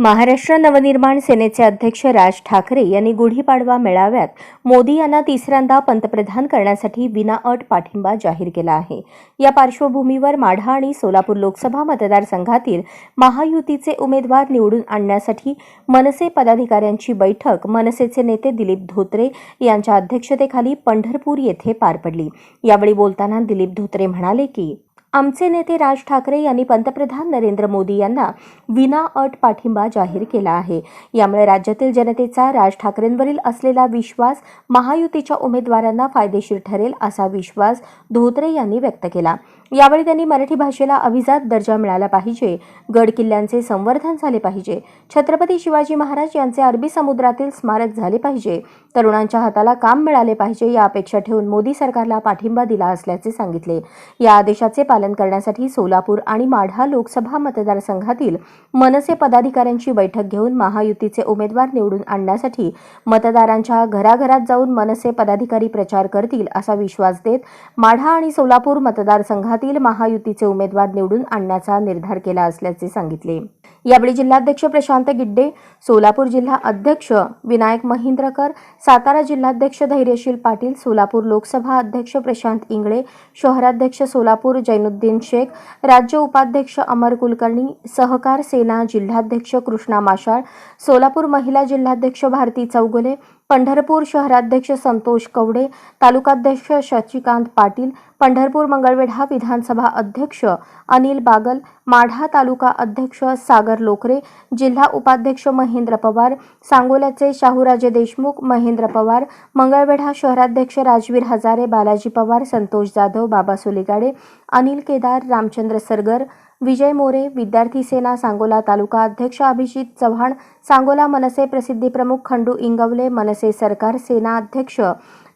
महाराष्ट्र नवनिर्माण सेनेचे अध्यक्ष राज ठाकरे यांनी गुढीपाडवा मेळाव्यात मोदी यांना तिसऱ्यांदा पंतप्रधान करण्यासाठी विनाअट पाठिंबा जाहीर केला आहे. या पार्श्वभूमीवर माढा आणि सोलापूर लोकसभा मतदारसंघातील महायुतीचे उमेदवार निवडून आणण्यासाठी मनसे पदाधिकाऱ्यांची बैठक मनसेचे नेते दिलीप धोत्रे यांच्या अध्यक्षतेखाली पंढरपूर येथे पार पडली. यावेळी बोलताना दिलीप धोत्रे म्हणाले की आमचे नेते राज ठाकरे यांनी पंतप्रधान नरेंद्र मोदी यांना विनाअट पाठिंबा जाहीर केला आहे. यामुळे राज्यातील जनतेचा राज ठाकरेंवरील असलेला विश्वास महायुतीच्या उमेदवारांना फायदेशीर ठरेल असा विश्वास धोत्रे यांनी व्यक्त केला. यावेळी त्यांनी मराठी भाषेला अभिजात दर्जा मिळाला पाहिजे गड किल्ल्यांचे संवर्धन झाले पाहिजे छत्रपती शिवाजी महाराज यांचे अरबी समुद्रातील स्मारक झाले पाहिजे तरुणांच्या हाताला काम मिळाले पाहिजे या अपेक्षा ठेवून मोदी सरकारला पाठिंबा दिला असल्याचे सांगितले. या आदेशाचे पालन करण्यासाठी सोलापूर आणि माढा लोकसभा मतदारसंघातील मनसे पदाधिकाऱ्यांची बैठक घेऊन महायुतीचे उमेदवार निवडून आणण्यासाठी मतदारांच्या घराघरात जाऊन मनसे पदाधिकारी प्रचार करतील असा विश्वास देत माढा आणि सोलापूर मतदारसंघातील महायुतीचे उमेदवार निवडून आणण्याचा निर्धार केला असल्याचे सांगितले. यावेळी जिल्हाध्यक्ष प्रशांत गिड्डे सोलापूर जिल्हा अध्यक्ष विनायक महिंद्रकर सातारा जिल्हाध्यक्ष धैर्यशील पाटील सोलापूर लोकसभा अध्यक्ष प्रशांत इंगळे शहराध्यक्ष सोलापूर जैनुद्दीन शेख राज्य उपाध्यक्ष अमर कुलकर्णी सहकार सेना जिल्हाध्यक्ष कृष्णा माशाळ सोलापूर महिला जिल्हाध्यक्ष भारती चौगुले पंढरपूर शहराध्यक्ष संतोष कवडे तालुकाध्यक्ष शशिकांत पाटील पंढरपूर मंगळवेढा विधानसभा अध्यक्ष अनिल बागल माढा तालुका अध्यक्ष सागर लोकरे जिल्हा उपाध्यक्ष महेंद्र पवार सांगोल्याचे शाहूराजे देशमुख महेंद्र पवार मंगळवेढा शहराध्यक्ष राजवीर हजारे बालाजी पवार संतोष जाधव बाबा सुलिगाडे अनिल केदार रामचंद्र सरगर विजय मोरे विद्यार्थी सेना सांगोला तालुका अध्यक्ष अभिजित चव्हाण सांगोला मनसे प्रसिद्धी प्रमुख खंडू इंगवले मनसे सरकार सेना अध्यक्ष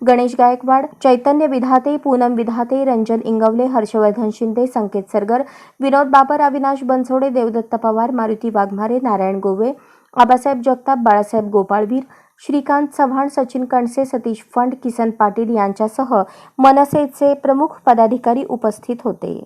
गणेश गायकवाड चैतन्य विधाते पूनम विधाते रंजन इंगवले हर्षवर्धन शिंदे संकेत सरगर विनोद बाबर अविनाश बनसोडे देवदत्त पवार मारुती वाघमारे नारायण गोवे आबासाहेब जगताप बाळासाहेब गोपाळवीर श्रीकांत चव्हाण सचिन कणसे सतीश फंड किसन पाटील यांच्यासह मनसेचे प्रमुख पदाधिकारी उपस्थित होते.